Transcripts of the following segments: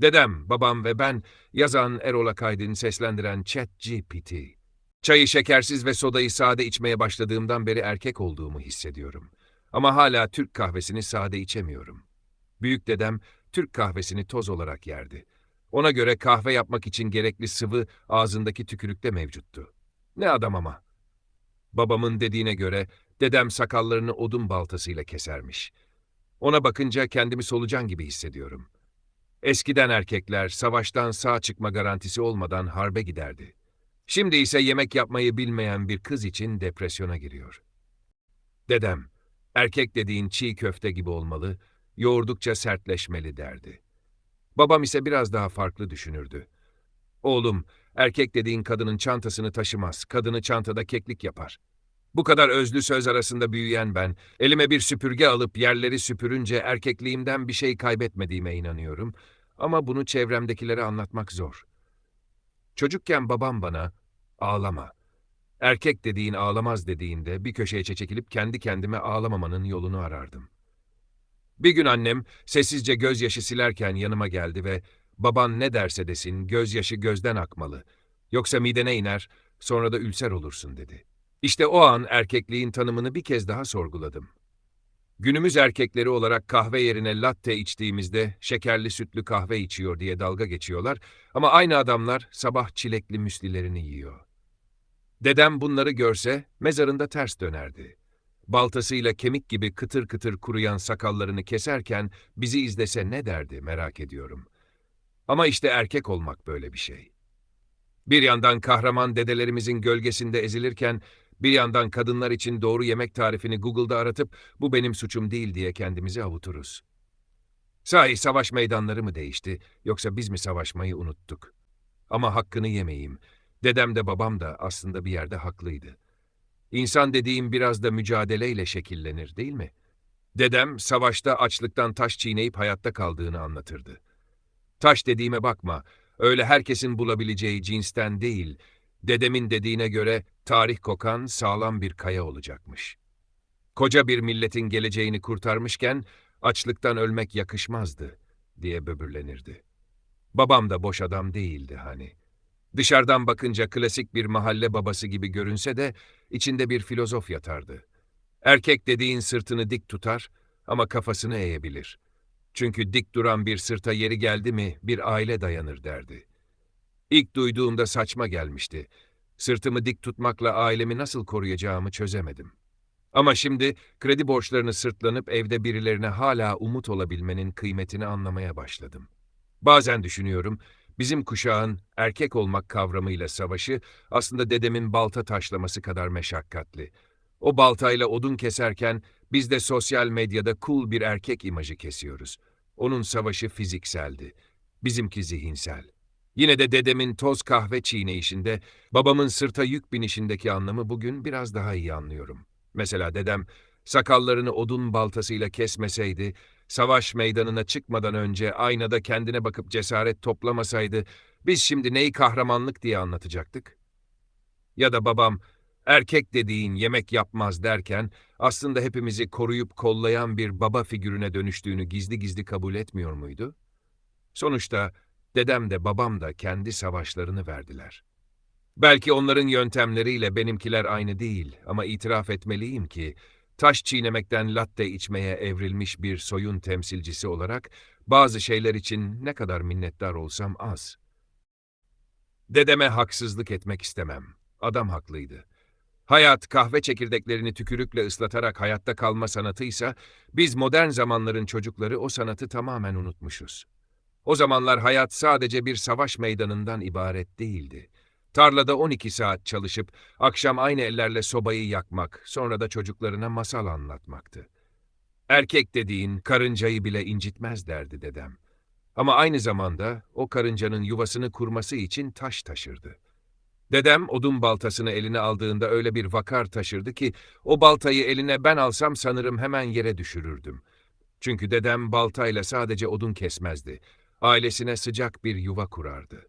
Dedem, babam ve ben yazan Erol Akaydın seslendiren ChatGPT. Çayı şekersiz ve sodayı sade içmeye başladığımdan beri erkek olduğumu hissediyorum. Ama hala Türk kahvesini sade içemiyorum. Büyük dedem Türk kahvesini toz olarak yerdi. Ona göre kahve yapmak için gerekli sıvı ağzındaki tükürükte mevcuttu. Ne adam ama. Babamın dediğine göre dedem sakallarını odun baltasıyla kesermiş. Ona bakınca kendimi solucan gibi hissediyorum. Eskiden erkekler savaştan sağ çıkma garantisi olmadan harbe giderdi. Şimdi ise yemek yapmayı bilmeyen bir kız için depresyona giriyor. Dedem, erkek dediğin çiğ köfte gibi olmalı, yoğurdukça sertleşmeli derdi. Babam ise biraz daha farklı düşünürdü. Oğlum, erkek dediğin kadının çantasını taşımaz, kadını çantada keklik yapar. Bu kadar özlü söz arasında büyüyen ben, elime bir süpürge alıp yerleri süpürünce erkekliğimden bir şey kaybetmediğime inanıyorum. Ama bunu çevremdekilere anlatmak zor. Çocukken babam bana, ağlama. Erkek dediğin ağlamaz dediğinde bir köşeye çekilip kendi kendime ağlamamanın yolunu arardım. Bir gün annem sessizce gözyaşı silerken yanıma geldi ve baban ne derse desin gözyaşı gözden akmalı. Yoksa midene iner, sonra da ülser olursun dedi. İşte o an erkekliğin tanımını bir kez daha sorguladım. Günümüz erkekleri olarak kahve yerine latte içtiğimizde şekerli sütlü kahve içiyor diye dalga geçiyorlar ama aynı adamlar sabah çilekli müslilerini yiyor. Dedem bunları görse mezarında ters dönerdi. Baltasıyla kemik gibi kıtır kıtır kuruyan sakallarını keserken bizi izlese ne derdi merak ediyorum. Ama işte erkek olmak böyle bir şey. Bir yandan kahraman dedelerimizin gölgesinde ezilirken bir yandan kadınlar için doğru yemek tarifini Google'da aratıp bu benim suçum değil diye kendimizi avuturuz. Sahi savaş meydanları mı değişti yoksa biz mi savaşmayı unuttuk? Ama hakkını yemeyeyim. Dedem de babam da aslında bir yerde haklıydı. İnsan dediğim biraz da mücadeleyle şekillenir değil mi? Dedem savaşta açlıktan taş çiğneyip hayatta kaldığını anlatırdı. Taş dediğime bakma, öyle herkesin bulabileceği cinsten değil, dedemin dediğine göre tarih kokan sağlam bir kaya olacakmış. Koca bir milletin geleceğini kurtarmışken açlıktan ölmek yakışmazdı diye böbürlenirdi. Babam da boş adam değildi hani. Dışarıdan bakınca klasik bir mahalle babası gibi görünse de içinde bir filozof yatardı. Erkek dediğin sırtını dik tutar ama kafasını eğebilir. Çünkü dik duran bir sırta yeri geldi mi bir aile dayanır derdi. İlk duyduğumda saçma gelmişti. Sırtımı dik tutmakla ailemi nasıl koruyacağımı çözemedim. Ama şimdi kredi borçlarını sırtlanıp evde birilerine hala umut olabilmenin kıymetini anlamaya başladım. Bazen düşünüyorum, bizim kuşağın erkek olmak kavramıyla savaşı aslında dedemin balta taşlaması kadar meşakkatli. O baltayla odun keserken biz de sosyal medyada cool bir erkek imajı kesiyoruz. Onun savaşı fizikseldi, bizimki zihinsel. Yine de dedemin toz kahve çiğneyişinde, babamın sırta yük binişindeki anlamı bugün biraz daha iyi anlıyorum. Mesela dedem, sakallarını odun baltasıyla kesmeseydi, savaş meydanına çıkmadan önce aynada kendine bakıp cesaret toplamasaydı, biz şimdi neyi kahramanlık diye anlatacaktık? Ya da babam, erkek dediğin yemek yapmaz derken, aslında hepimizi koruyup kollayan bir baba figürüne dönüştüğünü gizli gizli kabul etmiyor muydu? Sonuçta, Dedem de babam da kendi savaşlarını verdiler. Belki onların yöntemleriyle benimkiler aynı değil ama itiraf etmeliyim ki, taş çiğnemekten latte içmeye evrilmiş bir soyun temsilcisi olarak bazı şeyler için ne kadar minnettar olsam az. Dedeme haksızlık etmek istemem. Adam haklıydı. Hayat kahve çekirdeklerini tükürükle ıslatarak hayatta kalma sanatıysa, biz modern zamanların çocukları o sanatı tamamen unutmuşuz. O zamanlar hayat sadece bir savaş meydanından ibaret değildi. Tarlada 12 saat çalışıp akşam aynı ellerle sobayı yakmak, sonra da çocuklarına masal anlatmaktı. Erkek dediğin karıncayı bile incitmez derdi dedem. Ama aynı zamanda o karıncanın yuvasını kurması için taş taşırdı. Dedem odun baltasını eline aldığında öyle bir vakar taşırdı ki o baltayı eline ben alsam sanırım hemen yere düşürürdüm. Çünkü dedem baltayla sadece odun kesmezdi ailesine sıcak bir yuva kurardı.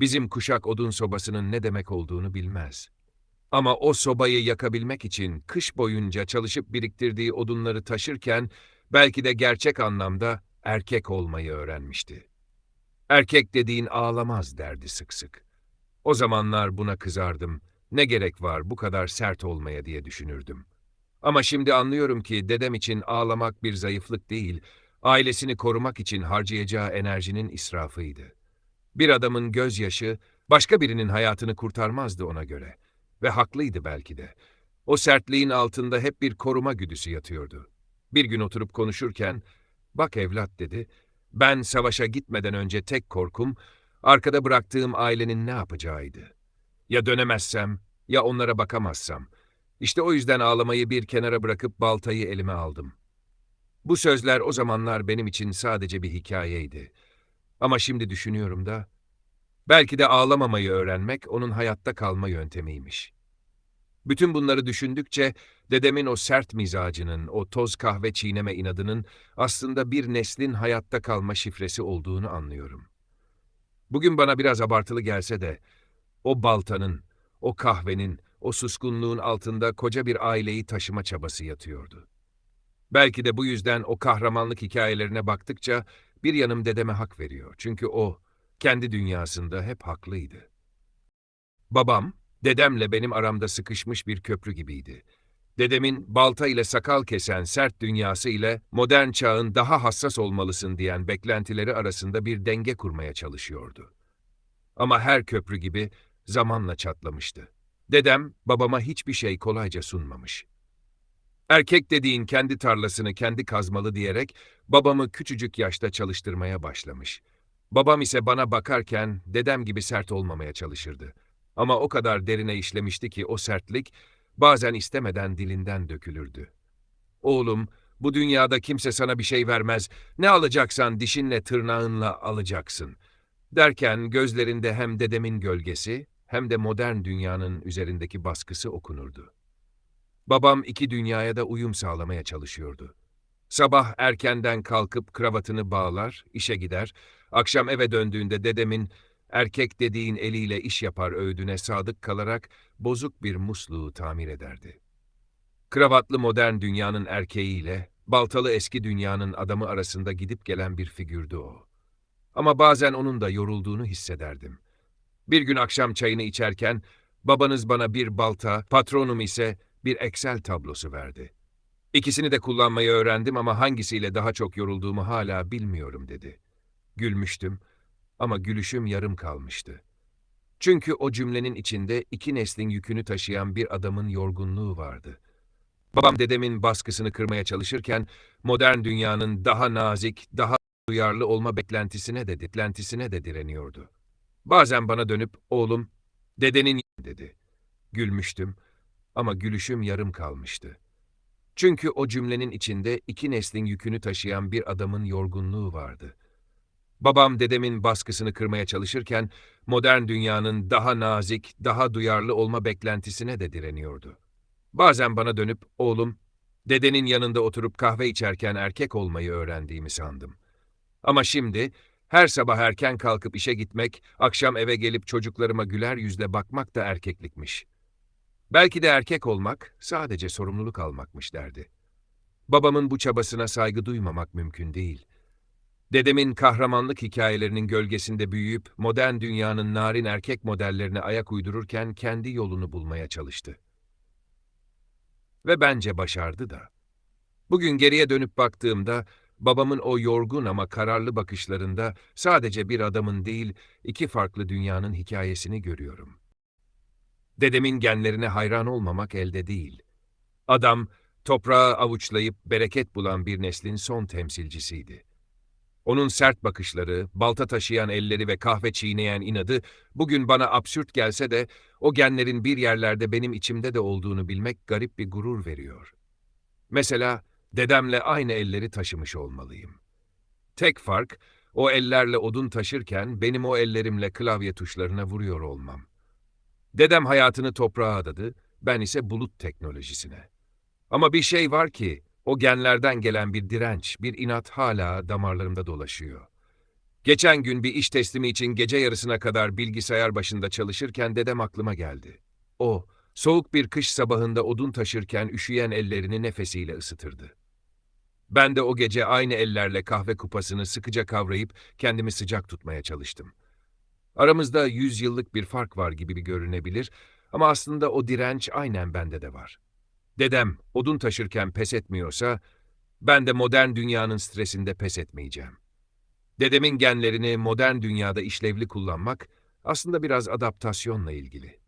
Bizim kuşak odun sobasının ne demek olduğunu bilmez. Ama o sobayı yakabilmek için kış boyunca çalışıp biriktirdiği odunları taşırken belki de gerçek anlamda erkek olmayı öğrenmişti. Erkek dediğin ağlamaz derdi sık sık. O zamanlar buna kızardım. Ne gerek var bu kadar sert olmaya diye düşünürdüm. Ama şimdi anlıyorum ki dedem için ağlamak bir zayıflık değil, ailesini korumak için harcayacağı enerjinin israfıydı. Bir adamın gözyaşı başka birinin hayatını kurtarmazdı ona göre. Ve haklıydı belki de. O sertliğin altında hep bir koruma güdüsü yatıyordu. Bir gün oturup konuşurken, bak evlat dedi, ben savaşa gitmeden önce tek korkum, arkada bıraktığım ailenin ne yapacağıydı. Ya dönemezsem, ya onlara bakamazsam. İşte o yüzden ağlamayı bir kenara bırakıp baltayı elime aldım. Bu sözler o zamanlar benim için sadece bir hikayeydi. Ama şimdi düşünüyorum da, belki de ağlamamayı öğrenmek onun hayatta kalma yöntemiymiş. Bütün bunları düşündükçe dedemin o sert mizacının, o toz kahve çiğneme inadının aslında bir neslin hayatta kalma şifresi olduğunu anlıyorum. Bugün bana biraz abartılı gelse de o baltanın, o kahvenin, o suskunluğun altında koca bir aileyi taşıma çabası yatıyordu. Belki de bu yüzden o kahramanlık hikayelerine baktıkça bir yanım dedeme hak veriyor. Çünkü o kendi dünyasında hep haklıydı. Babam, dedemle benim aramda sıkışmış bir köprü gibiydi. Dedemin balta ile sakal kesen sert dünyası ile modern çağın daha hassas olmalısın diyen beklentileri arasında bir denge kurmaya çalışıyordu. Ama her köprü gibi zamanla çatlamıştı. Dedem babama hiçbir şey kolayca sunmamış. Erkek dediğin kendi tarlasını kendi kazmalı diyerek babamı küçücük yaşta çalıştırmaya başlamış. Babam ise bana bakarken dedem gibi sert olmamaya çalışırdı. Ama o kadar derine işlemişti ki o sertlik bazen istemeden dilinden dökülürdü. Oğlum, bu dünyada kimse sana bir şey vermez. Ne alacaksan dişinle tırnağınla alacaksın. Derken gözlerinde hem dedemin gölgesi hem de modern dünyanın üzerindeki baskısı okunurdu. Babam iki dünyaya da uyum sağlamaya çalışıyordu. Sabah erkenden kalkıp kravatını bağlar, işe gider, akşam eve döndüğünde dedemin erkek dediğin eliyle iş yapar öğüdüne sadık kalarak bozuk bir musluğu tamir ederdi. Kravatlı modern dünyanın erkeğiyle baltalı eski dünyanın adamı arasında gidip gelen bir figürdü o. Ama bazen onun da yorulduğunu hissederdim. Bir gün akşam çayını içerken babanız bana bir balta, patronum ise bir Excel tablosu verdi. İkisini de kullanmayı öğrendim ama hangisiyle daha çok yorulduğumu hala bilmiyorum dedi. Gülmüştüm ama gülüşüm yarım kalmıştı. Çünkü o cümlenin içinde iki neslin yükünü taşıyan bir adamın yorgunluğu vardı. Babam dedemin baskısını kırmaya çalışırken modern dünyanın daha nazik, daha duyarlı olma beklentisine de diklentisine de direniyordu. Bazen bana dönüp oğlum dedenin dedi. Gülmüştüm ama gülüşüm yarım kalmıştı. Çünkü o cümlenin içinde iki neslin yükünü taşıyan bir adamın yorgunluğu vardı. Babam dedemin baskısını kırmaya çalışırken modern dünyanın daha nazik, daha duyarlı olma beklentisine de direniyordu. Bazen bana dönüp oğlum dedenin yanında oturup kahve içerken erkek olmayı öğrendiğimi sandım. Ama şimdi her sabah erken kalkıp işe gitmek, akşam eve gelip çocuklarıma güler yüzle bakmak da erkeklikmiş. Belki de erkek olmak sadece sorumluluk almakmış derdi. Babamın bu çabasına saygı duymamak mümkün değil. Dedemin kahramanlık hikayelerinin gölgesinde büyüyüp modern dünyanın narin erkek modellerine ayak uydururken kendi yolunu bulmaya çalıştı. Ve bence başardı da. Bugün geriye dönüp baktığımda babamın o yorgun ama kararlı bakışlarında sadece bir adamın değil, iki farklı dünyanın hikayesini görüyorum. Dedemin genlerine hayran olmamak elde değil. Adam, toprağı avuçlayıp bereket bulan bir neslin son temsilcisiydi. Onun sert bakışları, balta taşıyan elleri ve kahve çiğneyen inadı bugün bana absürt gelse de o genlerin bir yerlerde benim içimde de olduğunu bilmek garip bir gurur veriyor. Mesela dedemle aynı elleri taşımış olmalıyım. Tek fark, o ellerle odun taşırken benim o ellerimle klavye tuşlarına vuruyor olmam. Dedem hayatını toprağa adadı, ben ise bulut teknolojisine. Ama bir şey var ki, o genlerden gelen bir direnç, bir inat hala damarlarımda dolaşıyor. Geçen gün bir iş teslimi için gece yarısına kadar bilgisayar başında çalışırken dedem aklıma geldi. O, soğuk bir kış sabahında odun taşırken üşüyen ellerini nefesiyle ısıtırdı. Ben de o gece aynı ellerle kahve kupasını sıkıca kavrayıp kendimi sıcak tutmaya çalıştım. Aramızda yüz yıllık bir fark var gibi bir görünebilir ama aslında o direnç aynen bende de var. Dedem odun taşırken pes etmiyorsa ben de modern dünyanın stresinde pes etmeyeceğim. Dedemin genlerini modern dünyada işlevli kullanmak aslında biraz adaptasyonla ilgili.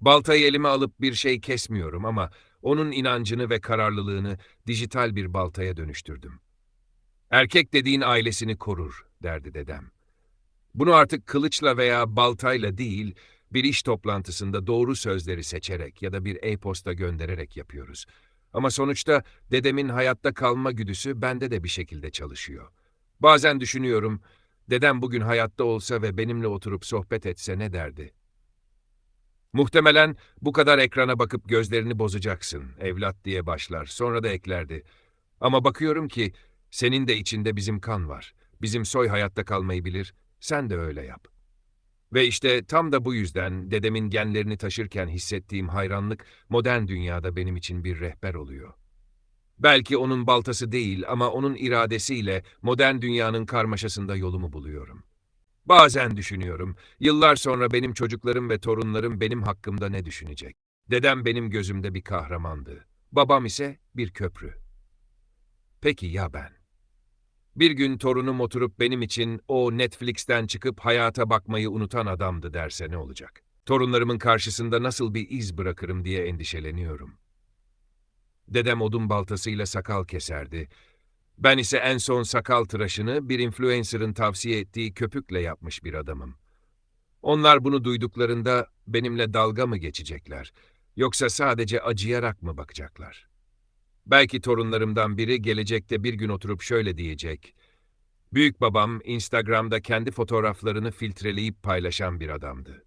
Baltayı elime alıp bir şey kesmiyorum ama onun inancını ve kararlılığını dijital bir baltaya dönüştürdüm. Erkek dediğin ailesini korur, derdi dedem. Bunu artık kılıçla veya baltayla değil, bir iş toplantısında doğru sözleri seçerek ya da bir e-posta göndererek yapıyoruz. Ama sonuçta dedemin hayatta kalma güdüsü bende de bir şekilde çalışıyor. Bazen düşünüyorum, dedem bugün hayatta olsa ve benimle oturup sohbet etse ne derdi? Muhtemelen bu kadar ekrana bakıp gözlerini bozacaksın, evlat diye başlar, sonra da eklerdi. Ama bakıyorum ki senin de içinde bizim kan var. Bizim soy hayatta kalmayı bilir, sen de öyle yap. Ve işte tam da bu yüzden dedemin genlerini taşırken hissettiğim hayranlık modern dünyada benim için bir rehber oluyor. Belki onun baltası değil ama onun iradesiyle modern dünyanın karmaşasında yolumu buluyorum. Bazen düşünüyorum, yıllar sonra benim çocuklarım ve torunlarım benim hakkımda ne düşünecek? Dedem benim gözümde bir kahramandı. Babam ise bir köprü. Peki ya ben? Bir gün torunum oturup benim için o Netflix'ten çıkıp hayata bakmayı unutan adamdı derse ne olacak? Torunlarımın karşısında nasıl bir iz bırakırım diye endişeleniyorum. Dedem odun baltasıyla sakal keserdi. Ben ise en son sakal tıraşını bir influencer'ın tavsiye ettiği köpükle yapmış bir adamım. Onlar bunu duyduklarında benimle dalga mı geçecekler, yoksa sadece acıyarak mı bakacaklar? Belki torunlarımdan biri gelecekte bir gün oturup şöyle diyecek. Büyük babam Instagram'da kendi fotoğraflarını filtreleyip paylaşan bir adamdı.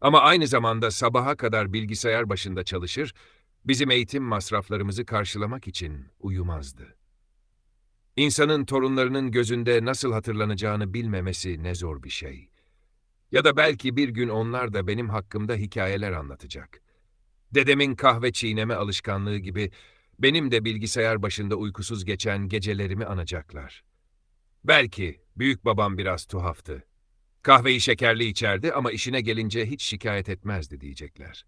Ama aynı zamanda sabaha kadar bilgisayar başında çalışır, bizim eğitim masraflarımızı karşılamak için uyumazdı. İnsanın torunlarının gözünde nasıl hatırlanacağını bilmemesi ne zor bir şey. Ya da belki bir gün onlar da benim hakkımda hikayeler anlatacak. Dedemin kahve çiğneme alışkanlığı gibi benim de bilgisayar başında uykusuz geçen gecelerimi anacaklar. Belki büyük babam biraz tuhaftı. Kahveyi şekerli içerdi ama işine gelince hiç şikayet etmezdi diyecekler.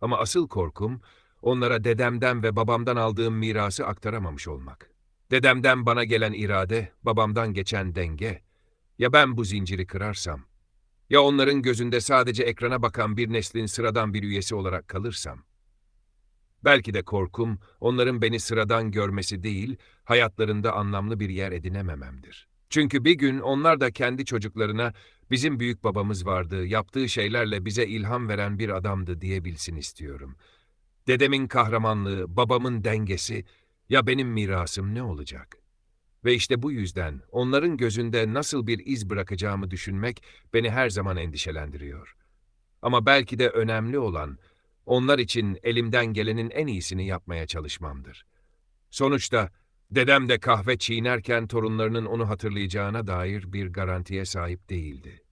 Ama asıl korkum onlara dedemden ve babamdan aldığım mirası aktaramamış olmak. Dedemden bana gelen irade, babamdan geçen denge. Ya ben bu zinciri kırarsam? Ya onların gözünde sadece ekrana bakan bir neslin sıradan bir üyesi olarak kalırsam? Belki de korkum, onların beni sıradan görmesi değil, hayatlarında anlamlı bir yer edinemememdir. Çünkü bir gün onlar da kendi çocuklarına, bizim büyük babamız vardı, yaptığı şeylerle bize ilham veren bir adamdı diyebilsin istiyorum. Dedemin kahramanlığı, babamın dengesi, ya benim mirasım ne olacak? Ve işte bu yüzden onların gözünde nasıl bir iz bırakacağımı düşünmek beni her zaman endişelendiriyor. Ama belki de önemli olan, onlar için elimden gelenin en iyisini yapmaya çalışmamdır. Sonuçta dedem de kahve çiğnerken torunlarının onu hatırlayacağına dair bir garantiye sahip değildi.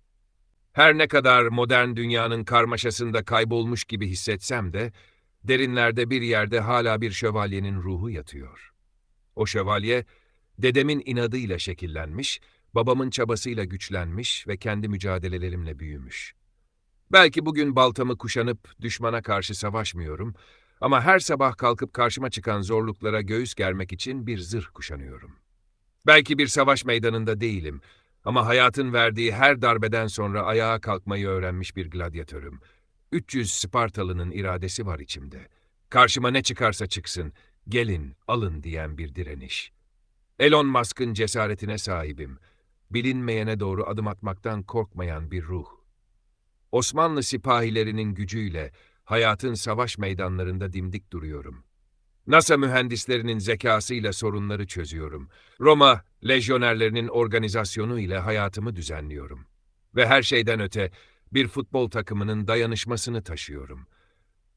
Her ne kadar modern dünyanın karmaşasında kaybolmuş gibi hissetsem de, derinlerde bir yerde hala bir şövalyenin ruhu yatıyor. O şövalye, dedemin inadıyla şekillenmiş, babamın çabasıyla güçlenmiş ve kendi mücadelelerimle büyümüş. Belki bugün baltamı kuşanıp düşmana karşı savaşmıyorum ama her sabah kalkıp karşıma çıkan zorluklara göğüs germek için bir zırh kuşanıyorum. Belki bir savaş meydanında değilim ama hayatın verdiği her darbeden sonra ayağa kalkmayı öğrenmiş bir gladyatörüm. 300 Spartalı'nın iradesi var içimde. Karşıma ne çıkarsa çıksın, gelin, alın diyen bir direniş. Elon Musk'ın cesaretine sahibim. Bilinmeyene doğru adım atmaktan korkmayan bir ruh. Osmanlı sipahilerinin gücüyle hayatın savaş meydanlarında dimdik duruyorum. NASA mühendislerinin zekasıyla sorunları çözüyorum. Roma lejyonerlerinin organizasyonu ile hayatımı düzenliyorum. Ve her şeyden öte bir futbol takımının dayanışmasını taşıyorum.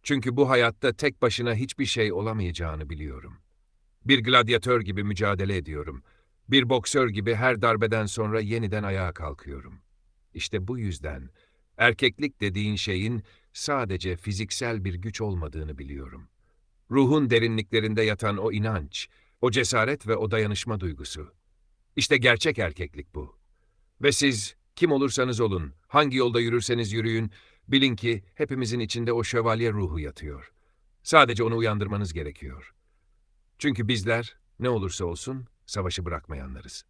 Çünkü bu hayatta tek başına hiçbir şey olamayacağını biliyorum. Bir gladyatör gibi mücadele ediyorum. Bir boksör gibi her darbeden sonra yeniden ayağa kalkıyorum. İşte bu yüzden erkeklik dediğin şeyin sadece fiziksel bir güç olmadığını biliyorum. Ruhun derinliklerinde yatan o inanç, O cesaret ve o dayanışma duygusu. İşte gerçek erkeklik bu. Ve siz kim olursanız olun, hangi yolda yürürseniz yürüyün, bilin ki hepimizin içinde o şövalye ruhu yatıyor. Sadece onu uyandırmanız gerekiyor. Çünkü bizler ne olursa olsun savaşı bırakmayanlarız.